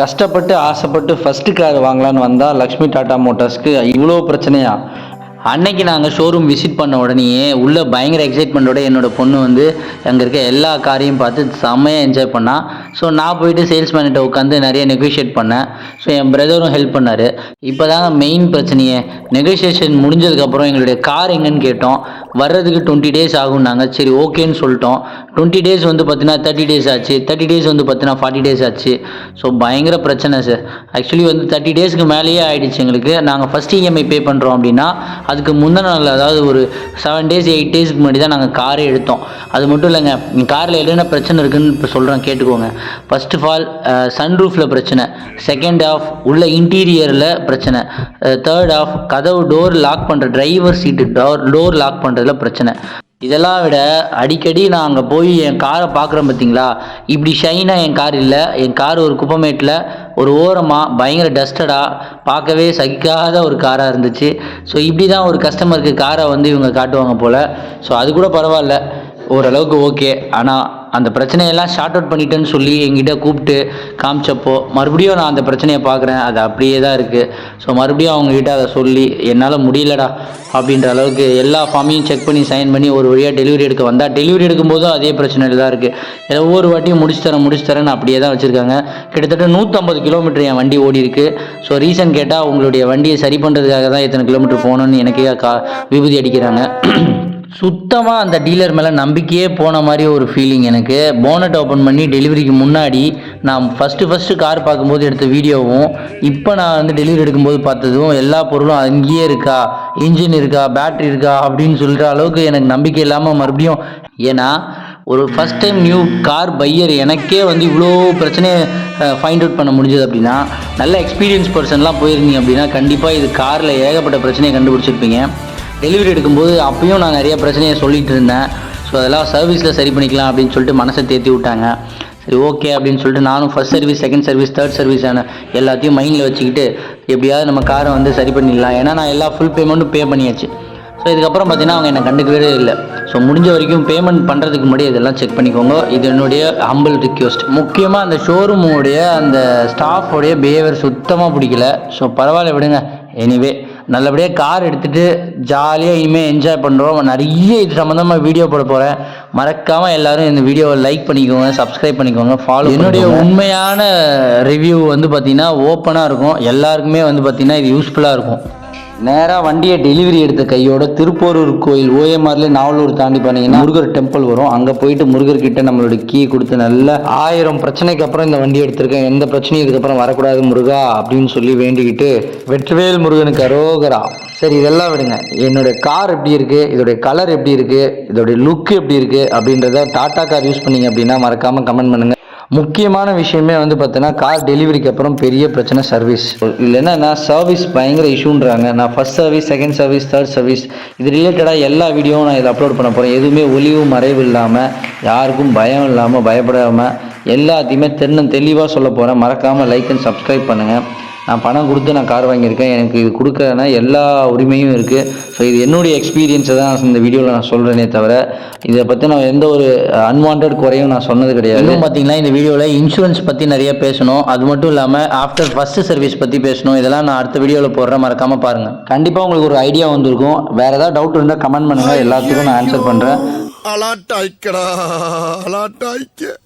கஷ்டப்பட்டு ஆசைப்பட்டு first car வாங்கலான்னு வந்தால் லக்ஷ்மி டாடா மோட்டார்ஸ்க்கு இவ்வளோ பிரச்சனையா? அன்னைக்கு நாங்கள் ஷோரூம் விசிட் பண்ண உடனேயே உள்ள பயங்கர எக்ஸைட்மெண்ட்டோட என்னோட பொண்ணு வந்து அங்கே இருக்க எல்லா காரையும் பார்த்து செம்மையாக என்ஜாய் பண்ணா. ஸோ நான் போயிட்டு சேல்ஸ்மேன்கிட்ட உட்காந்து நிறைய நெகோஷியேட் பண்ணேன். ஸோ என் பிரதரும் ஹெல்ப் பண்ணார். இப்போ தாங்க மெயின் பிரச்சனையே நெகோஷியேஷன் முடிஞ்சதுக்கப்புறம் எங்களுடைய கார் எங்கன்னு கேட்டோம். வர்றதுக்கு டுவெண்ட்டி டேஸ் ஆகும்னாங்க சரி ஓகேன்னு சொல்லிட்டோம். டுவெண்ட்டி டேஸ் வந்து பார்த்தீங்கன்னா தேர்ட்டி டேஸ் ஆச்சு. தேர்ட்டி டேஸ் வந்து பார்த்தீங்கன்னா ஃபார்ட்டி டேஸ் ஆச்சு. ஸோ பயங்கர பிரச்சனை சார் ஆக்சுவலி வந்து தேர்ட்டி டேஸ்க்கு மேலேயே ஆகிடுச்சு எங்களுக்கு. நாங்கள் ஃபஸ்ட் இஎம்ஐ பே பண்ணுறோம் அப்படின்னா அதுக்கு முந்தின நாள் அதாவது ஒரு செவன் டேஸ் எயிட் டேஸ்க்கு முன்னாடி தான் நாங்கள் காரே எடுத்தோம். அது மட்டும் இல்லைங்க காரில் என்னென்ன பிரச்சனை இருக்குன்னு இப்போ சொல்கிறேன் கேட்டுக்கோங்க. ஃபர்ஸ்ட் ஆஃப் ஆல் சன்ரூஃபில் பிரச்சனை. செகண்ட் ஆஃப் உள்ள இன்டீரியரில் பிரச்சனை. தேர்ட் ஆஃப் கதவு டோர் லாக் பண்ணுற driver seat door door lock பண்ணுறது பண்ணுறதுல பிரச்சனை. இதெல்லாம் விட அடிக்கடி நான் அங்கே போய் என் காரை பார்க்குறேன் பார்த்தீங்களா? இப்படி ஷைனாக என் கார் இல்லை. என் கார் ஒரு குப்பமேட்டில் ஒரு ஓரமாக பயங்கர டஸ்டடாக பார்க்கவே சகிக்காத ஒரு காராக இருந்துச்சு. ஸோ இப்படி தான் ஒரு கஸ்டமருக்கு காரை வந்து இவங்க காட்டுவாங்க போல். ஸோ அது கூட பரவாயில்ல. ஓரளவுக்கு ஓகே ஆனால் அந்த பிரச்சனையெல்லாம் ஷார்ட் அவுட் பண்ணிட்டேன்னு சொல்லி எங்கிட்ட கூப்பிட்டு காமிச்சப்போ மறுபடியும் நான் அந்த பிரச்சனையை பார்க்குறேன். அது அப்படியே தான் இருக்குது ஸோ மறுபடியும் அவங்கக்கிட்ட அதை சொல்லி என்னால் முடியலடா அப்படின்ற அளவுக்கு எல்லா ஃபார்மையும் செக் பண்ணி சைன் பண்ணி ஒரு வழியாக டெலிவரி எடுக்க வந்தால் டெலிவரி எடுக்கும்போதும் அதே பிரச்சனையில் தான் இருக்குது ஒவ்வொரு வாட்டியும் முடிச்சு தரேன் முடிச்சு தரேன்னு அப்படியே தான் வச்சுருக்காங்க. கிட்டத்தட்ட நூற்றம்பது கிலோமீட்டர் என் வண்டி ஓடி இருக்கு. ஸோ ரீசன் கேட்டால் உங்களுடைய வண்டியை சரி பண்ணுறதுக்காக தான் இத்தனை கிலோமீட்டர் போகணுன்னு எனக்கே கா விபூதி அடிக்கிறாங்க. சுத்தமாக அந்த டீலர் மேலே நம்பிக்கையே போன மாதிரி ஒரு ஃபீலிங் எனக்கு. போனட் ஓப்பன் பண்ணி டெலிவரிக்கு முன்னாடி நான் ஃபஸ்ட்டு ஃபஸ்ட்டு கார் பார்க்கும்போது எடுத்த வீடியோவும் இப்போ நான் வந்து டெலிவரி எடுக்கும்போது பார்த்ததும் எல்லா பொருளும் அங்கேயே இருக்கா இன்ஜின் இருக்கா பேட்ரி இருக்கா அப்படின்னு சொல்கிற அளவுக்கு எனக்கு நம்பிக்கை இல்லாமல் மறுபடியும் ஏன்னா ஒரு first time new car buyer எனக்கே வந்து இவ்வளோ பிரச்சனையை ஃபைண்ட் அவுட் பண்ண முடிஞ்சது அப்படின்னா நல்ல எக்ஸ்பீரியன்ஸ் பர்சன்லாம் போயிருந்தீங்க அப்படின்னா கண்டிப்பாக இது காரில் ஏகப்பட்ட பிரச்சனையை கண்டுபிடிச்சிருப்பீங்க. டெலிவரி எடுக்கும்போது அப்பயும் நான் நிறைய பிரச்சனையை சொல்லிட்டு இருந்தேன். ஸோ அதெல்லாம் சர்வீஸில் சரி பண்ணிக்கலாம் அப்படின்னு சொல்லிட்டு மனசை தேத்தி விட்டாங்க. சரி ஓகே அப்படின்னு சொல்லிட்டு நானும் first service second service third சர்வீஸான எல்லாத்தையும் மைண்டில் வச்சுக்கிட்டு எப்படியாவது நம்ம காரை வந்து சரி பண்ணிடலாம். ஏன்னா நான் எல்லா ஃபுல் பேமெண்ட்டும் பே பண்ணியாச்சு. ஸோ இதுக்கப்புறம் பார்த்தீங்கன்னா அவங்க என்னை கண்டுக்கவே இல்லை. ஸோ முடிஞ்ச வரைக்கும் பேமெண்ட் பண்ணுறதுக்கு முன்னாடி இதெல்லாம் செக் பண்ணிக்கோங்க. இது என்னுடைய ஹம்பிள் ரிக்வெஸ்ட் முக்கியமாக அந்த ஷோரூமுடைய அந்த ஸ்டாஃபோடைய பிஹேவியர் சுத்தமாக பிடிக்கல. ஸோ பரவாயில்ல விடுங்க. எனிவே நல்லபடியாக கார் எடுத்துகிட்டு ஜாலியாக இனிமேல் என்ஜாய் பண்ணுறோம் நிறைய இது சம்மந்தமாக வீடியோ போட போகிறேன் மறக்காமல் எல்லாரும் இந்த வீடியோவை லைக் பண்ணிக்கோங்க சப்ஸ்கிரைப் பண்ணிக்கோங்க ஃபாலோ என்னுடைய உண்மையான ரிவ்யூ வந்து பார்த்திங்கன்னா ஓப்பனாக இருக்கும். எல்லாருக்குமே வந்து பார்த்திங்கன்னா இது யூஸ்ஃபுல்லாக இருக்கும். நேராக வண்டியை டெலிவரி எடுத்த கையோட திருப்போரூர் கோயில் ஓஎம்ஆர்ல நாவலூர் தாண்டி போனீங்கன்னா முருகர் டெம்பிள் வரும். அங்கே போயிட்டு முருகர் கிட்ட நம்மளோட கீ கொடுத்து நல்ல ஆயிரம் பிரச்சனைக்கு அப்புறம் இந்த வண்டி எடுத்திருக்கேன். எந்த பிரச்சனையும் இதுக்கப்புறம் வரக்கூடாது முருகா அப்படின்னு சொல்லி வேண்டிக்கிட்டு வெற்றிவேல் முருகனுக்கு அரோகரா. சரி இதெல்லாம் விடுங்க. என்னுடைய கார் எப்படி இருக்கு? இதோடைய கலர் எப்படி இருக்கு? இதோடைய லுக் எப்படி இருக்கு? அப்படின்றத டாடா கார் யூஸ் பண்ணீங்க அப்படின்னா மறக்காம கமெண்ட் பண்ணுங்க. முக்கியமான விஷயமே வந்து பார்த்தீங்கன்னா கார் டெலிவரிக்கு அப்புறம் பெரிய பிரச்சனை சர்வீஸ் இல்லைன்னா நான் சர்வீஸ் பயங்கர இஷ்யூன்றாங்க நான் first service second service third service இது ரிலேட்டடாக எல்லா வீடியோவும் நான் இதை அப்லோட் பண்ண போகிறேன் எதுவுமே ஒளிவு மறைவு இல்லாமல் யாருக்கும் பயம் இல்லாமல் பயப்படாமல் எல்லாத்தையுமே தென்னம் தெளிவாக சொல்ல போகிறேன் மறக்காமல் லைக் அண்ட் சப்ஸ்கிரைப் பண்ணுங்கள் நான் பணம் கொடுத்து நான் கார் வாங்கியிருக்கேன் எனக்கு இது கொடுக்கறதுனா எல்லா உரிமையும் இருக்குது ஸோ இது என்னுடைய எக்ஸ்பீரியன்ஸை தான் இந்த வீடியோவில் நான் சொல்கிறேனே தவிர இதை பற்றி நான் எந்த ஒரு அன்வான்ட் குறையும் நான் சொன்னது கிடையாது. இன்னும் பார்த்தீங்கன்னா இந்த வீடியோவில் இன்சூரன்ஸ் பற்றி நிறைய பேசணும். அது மட்டும் இல்லாமல் ஆஃப்டர் ஃபஸ்ட்டு சர்வீஸ் பற்றி பேசணும். இதெல்லாம் நான் அடுத்த வீடியோவில் போடுறேன். மறக்காமல் பாருங்கள் கண்டிப்பாக உங்களுக்கு ஒரு ஐடியா வந்திருக்கும். வேறு ஏதாவது டவுட் இருந்தால் கமெண்ட் பண்ணுங்கள் எல்லாத்துக்கும் நான் ஆன்சர் பண்ணுறேன் அலாட்டாய்க்கடா அலாட்டாய்க்க.